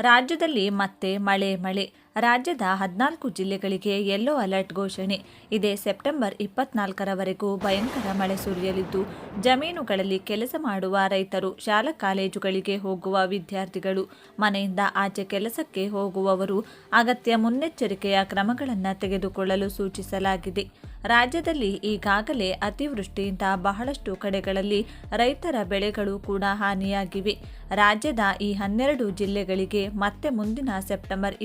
ರಾಜ್ಯದಲ್ಲಿ ಮತ್ತೆ ಮಳೆ ಮಳೆ. ರಾಜ್ಯದ ಹದಿನಾಲ್ಕು ಜಿಲ್ಲೆಗಳಿಗೆ ಯೆಲ್ಲೋ ಅಲರ್ಟ್ ಘೋಷಣೆ. ಇದೇ ಸೆಪ್ಟೆಂಬರ್ ಇಪ್ಪತ್ನಾಲ್ಕರವರೆಗೂ ಭಯಂಕರ ಮಳೆ ಸುರಿಯಲಿದ್ದು, ಜಮೀನುಗಳಲ್ಲಿ ಕೆಲಸ ಮಾಡುವ ರೈತರು ಶಾಲಾ ಕಾಲೇಜುಗಳಿಗೆ ಹೋಗುವ ವಿದ್ಯಾರ್ಥಿಗಳು, ಮನೆಯಿಂದ ಆಚೆ ಕೆಲಸಕ್ಕೆ ಹೋಗುವವರು ಅಗತ್ಯ ಮುನ್ನೆಚ್ಚರಿಕೆಯ ಕ್ರಮಗಳನ್ನು ತೆಗೆದುಕೊಳ್ಳಲು ಸೂಚಿಸಲಾಗಿದೆ. ರಾಜ್ಯದಲ್ಲಿ ಈಗಾಗಲೇ ಅತಿವೃಷ್ಟಿಯಿಂದ ಬಹಳಷ್ಟು ಕಡೆಗಳಲ್ಲಿ ರೈತರ ಬೆಳೆಗಳು ಕೂಡ ಹಾನಿಯಾಗಿವೆ. ರಾಜ್ಯದ ಈ ಹನ್ನೆರಡು ಜಿಲ್ಲೆಗಳಿಗೆ ಮತ್ತೆ ಮುಂದಿನ ಸೆಪ್ಟೆಂಬರ್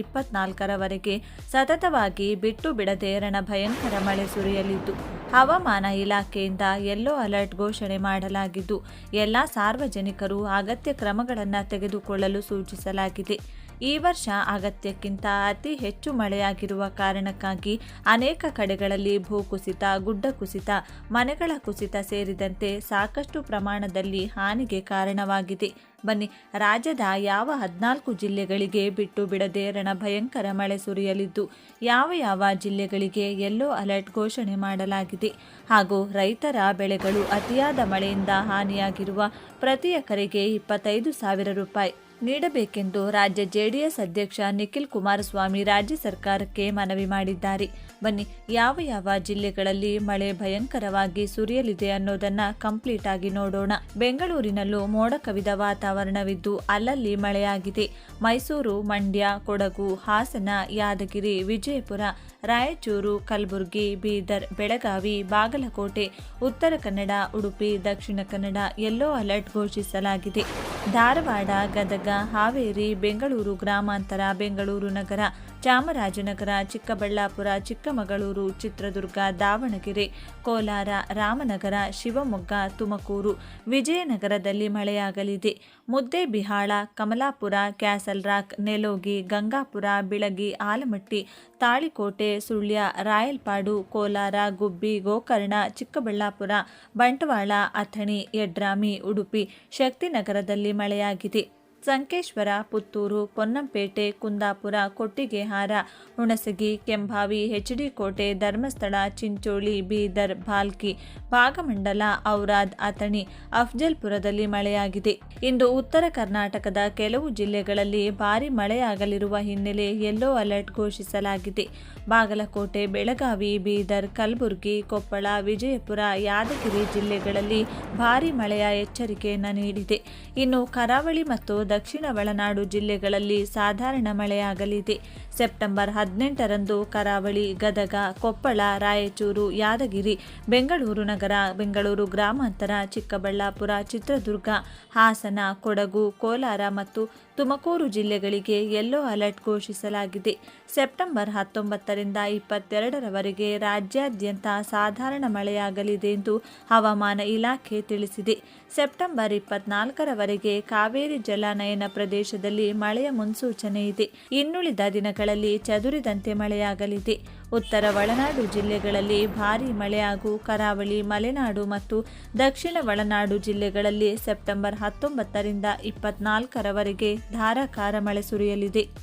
ಇಪ್ಪತ್ನಾಲ್ಕರವರೆಗೆ ಸತತವಾಗಿ ಬಿಟ್ಟು ಬಿಡದೆ ರಣಭಯಂಕರ ಮಳೆ ಸುರಿಯಲಿದ್ದು, ಹವಾಮಾನ ಇಲಾಖೆಯಿಂದ ಯೆಲ್ಲೋ ಅಲರ್ಟ್ ಘೋಷಣೆ ಮಾಡಲಾಗಿದ್ದು, ಎಲ್ಲ ಸಾರ್ವಜನಿಕರು ಅಗತ್ಯ ಕ್ರಮಗಳನ್ನು ತೆಗೆದುಕೊಳ್ಳಲು ಸೂಚಿಸಲಾಗಿದೆ. ಈ ವರ್ಷ ಅಗತ್ಯಕ್ಕಿಂತ ಅತಿ ಹೆಚ್ಚು ಮಳೆಯಾಗಿರುವ ಕಾರಣಕ್ಕಾಗಿ ಅನೇಕ ಕಡೆಗಳಲ್ಲಿ ಭೂಕುಸಿತ ಗುಡ್ಡ ಕುಸಿತ, ಮನೆಗಳ ಕುಸಿತ ಸೇರಿದಂತೆ ಸಾಕಷ್ಟು ಪ್ರಮಾಣದಲ್ಲಿ ಹಾನಿಗೆ ಕಾರಣವಾಗಿದೆ. ಬನ್ನಿ, ರಾಜ್ಯದ ಯಾವ ಹದಿನಾಲ್ಕು ಜಿಲ್ಲೆಗಳಿಗೆ ಬಿಟ್ಟು ಬಿಡದೆ ರಣಭಯಂಕರ ಮಳೆ ಸುರಿಯಲಿದ್ದು, ಯಾವ ಯಾವ ಜಿಲ್ಲೆಗಳಿಗೆ ಯೆಲ್ಲೋ ಅಲರ್ಟ್ ಘೋಷಣೆ ಮಾಡಲಾಗಿದೆ? ಹಾಗೂ ರೈತರ ಬೆಳೆಗಳು ಅತಿಯಾದ ಮಳೆಯಿಂದ ಹಾನಿಯಾಗಿರುವ ಪ್ರತಿ ಎಕರೆಗೆ ಇಪ್ಪತ್ತೈದು ಸಾವಿರ ರೂಪಾಯಿ. ನೀಡಬೇಕೆಂದು ರಾಜ್ಯ ಜೆಡಿಎಸ್ ಅಧ್ಯಕ್ಷ ನಿಖಿಲ್ ಕುಮಾರಸ್ವಾಮಿ ರಾಜ್ಯ ಸರ್ಕಾರಕ್ಕೆ ಮನವಿ ಮಾಡಿದ್ದಾರೆ. ಬನ್ನಿ, ಯಾವ ಯಾವ ಜಿಲ್ಲೆಗಳಲ್ಲಿ ಮಳೆ ಭಯಂಕರವಾಗಿ ಸುರಿಯಲಿದೆ ಅನ್ನೋದನ್ನ ಕಂಪ್ಲೀಟ್ ಆಗಿ ನೋಡೋಣ. ಬೆಂಗಳೂರಿನಲ್ಲೂ ಮೋಡ ಕವಿದ ವಾತಾವರಣವಿದ್ದು ಅಲ್ಲಲ್ಲಿ ಮಳೆಯಾಗಿದೆ. ಮೈಸೂರು, ಮಂಡ್ಯ, ಕೊಡಗು, ಹಾಸನ, ಯಾದಗಿರಿ, ವಿಜಯಪುರ, ರಾಯಚೂರು, ಕಲಬುರಗಿ, ಬೀದರ್, ಬೆಳಗಾವಿ, ಬಾಗಲಕೋಟೆ, ಉತ್ತರ ಕನ್ನಡ, ಉಡುಪಿ, ದಕ್ಷಿಣ ಕನ್ನಡ ಯೆಲ್ಲೋ ಅಲರ್ಟ್ ಘೋಷಿಸಲಾಗಿದೆ. ಧಾರವಾಡ ಗದಗ ಹಾವೇರಿ ಬೆಂಗಳೂರು ಗ್ರಾಮಾಂತರ ಬೆಂಗಳೂರು ನಗರ. ಚಾಮರಾಜನಗರ, ಚಿಕ್ಕಬಳ್ಳಾಪುರ, ಚಿಕ್ಕಮಗಳೂರು, ಚಿತ್ರದುರ್ಗ, ದಾವಣಗೆರೆ, ಕೋಲಾರ, ರಾಮನಗರ, ಶಿವಮೊಗ್ಗ, ತುಮಕೂರು, ವಿಜಯನಗರದಲ್ಲಿ ಮಳೆಯಾಗಲಿದೆ. ಮುದ್ದೇಬಿಹಾಳ ಕಮಲಾಪುರ, ಕ್ಯಾಸಲ್ ರಾಕ್, ನೆಲೋಗಿ, ಗಂಗಾಪುರ, ಬಿಳಗಿ, ಆಲಮಟ್ಟಿ, ತಾಳಿಕೋಟೆ, ಸುಳ್ಯ, ರಾಯಲ್ಪಾಡು, ಕೋಲಾರ, ಗುಬ್ಬಿ, ಗೋಕರ್ಣ, ಚಿಕ್ಕಬಳ್ಳಾಪುರ, ಬಂಟ್ವಾಳ, ಅಥಣಿ ಯಡ್ರಾಮಿ ಉಡುಪಿ, ಶಕ್ತಿನಗರದಲ್ಲಿ ಮಳೆಯಾಗಿದೆ. ಸಂಕೇಶ್ವರ ಪುತ್ತೂರು, ಪೊನ್ನಂಪೇಟೆ, ಕುಂದಾಪುರ, ಕೊಟ್ಟಿಗೆಹಾರ, ಹುಣಸಗಿ, ಕೆಂಭಾವಿ ಹೆಚ್ಡಿ ಕೋಟೆ ಧರ್ಮಸ್ಥಳ, ಚಿಂಚೋಳಿ, ಬೀದರ್, ಭಾಲ್ಕಿ, ಭಾಗಮಂಡಲ, ಔರಾದ್, ಅಥಣಿ, ಅಫ್ಜಲ್ಪುರದಲ್ಲಿ ಮಳೆಯಾಗಿದೆ. ಇಂದು ಉತ್ತರ ಕರ್ನಾಟಕದ ಕೆಲವು ಜಿಲ್ಲೆಗಳಲ್ಲಿ ಭಾರಿ ಮಳೆಯಾಗಲಿರುವ ಹಿನ್ನೆಲೆ ಯೆಲ್ಲೋ ಅಲರ್ಟ್ ಘೋಷಿಸಲಾಗಿದೆ. ಬಾಗಲಕೋಟೆ, ಬೆಳಗಾವಿ, ಬೀದರ್, ಕಲಬುರಗಿ, ಕೊಪ್ಪಳ, ವಿಜಯಪುರ, ಯಾದಗಿರಿ ಜಿಲ್ಲೆಗಳಲ್ಲಿ ಭಾರಿ ಮಳೆಯ ಎಚ್ಚರಿಕೆಯನ್ನು ನೀಡಿದೆ. ಇನ್ನು ಕರಾವಳಿ ಮತ್ತು ದಕ್ಷಿಣ ಒಳನಾಡು ಜಿಲ್ಲೆಗಳಲ್ಲಿ ಸಾಧಾರಣ ಮಳೆಯಾಗಲಿದೆ. ಸೆಪ್ಟೆಂಬರ್ ಹದಿನೆಂಟರಂದು ಕರಾವಳಿ, ಗದಗ, ಕೊಪ್ಪಳ, ರಾಯಚೂರು, ಯಾದಗಿರಿ, ಬೆಂಗಳೂರು ನಗರ, ಬೆಂಗಳೂರು ಗ್ರಾಮಾಂತರ, ಚಿಕ್ಕಬಳ್ಳಾಪುರ, ಚಿತ್ರದುರ್ಗ, ಹಾಸನ, ಕೊಡಗು, ಕೋಲಾರ ಮತ್ತು ತುಮಕೂರು ಜಿಲ್ಲೆಗಳಿಗೆ ಯೆಲ್ಲೋ ಅಲರ್ಟ್ ಘೋಷಿಸಲಾಗಿದೆ. ಸೆಪ್ಟೆಂಬರ್ ಹತ್ತೊಂಬತ್ತರಿಂದ ಇಪ್ಪತ್ತೆರಡರವರೆಗೆ ರಾಜ್ಯಾದ್ಯಂತ ಸಾಧಾರಣ ಮಳೆಯಾಗಲಿದೆ ಎಂದು ಹವಾಮಾನ ಇಲಾಖೆ ತಿಳಿಸಿದೆ. ಸೆಪ್ಟೆಂಬರ್ ಇಪ್ಪತ್ನಾಲ್ಕರವರೆಗೆ ಕಾವೇರಿ ಜಲಾನಯನ ಪ್ರದೇಶದಲ್ಲಿ ಮಳೆಯ ಮುನ್ಸೂಚನೆ ಇದೆ. ಇನ್ನುಳಿದ ದಿನಗಳಲ್ಲಿ ಚದುರಿದಂತೆ ಮಳೆಯಾಗಲಿದೆ. ಉತ್ತರ ಒಳನಾಡು ಜಿಲ್ಲೆಗಳಲ್ಲಿ ಭಾರೀ ಮಳೆ ಹಾಗೂ ಕರಾವಳಿ, ಮಲೆನಾಡು ಮತ್ತು ದಕ್ಷಿಣ ಒಳನಾಡು ಜಿಲ್ಲೆಗಳಲ್ಲಿ ಸೆಪ್ಟೆಂಬರ್ ಹತ್ತೊಂಬತ್ತರಿಂದ ಇಪ್ಪತ್ನಾಲ್ಕರವರೆಗೆ ಧಾರಾಕಾರ ಮಳೆ ಸುರಿಯಲಿದೆ.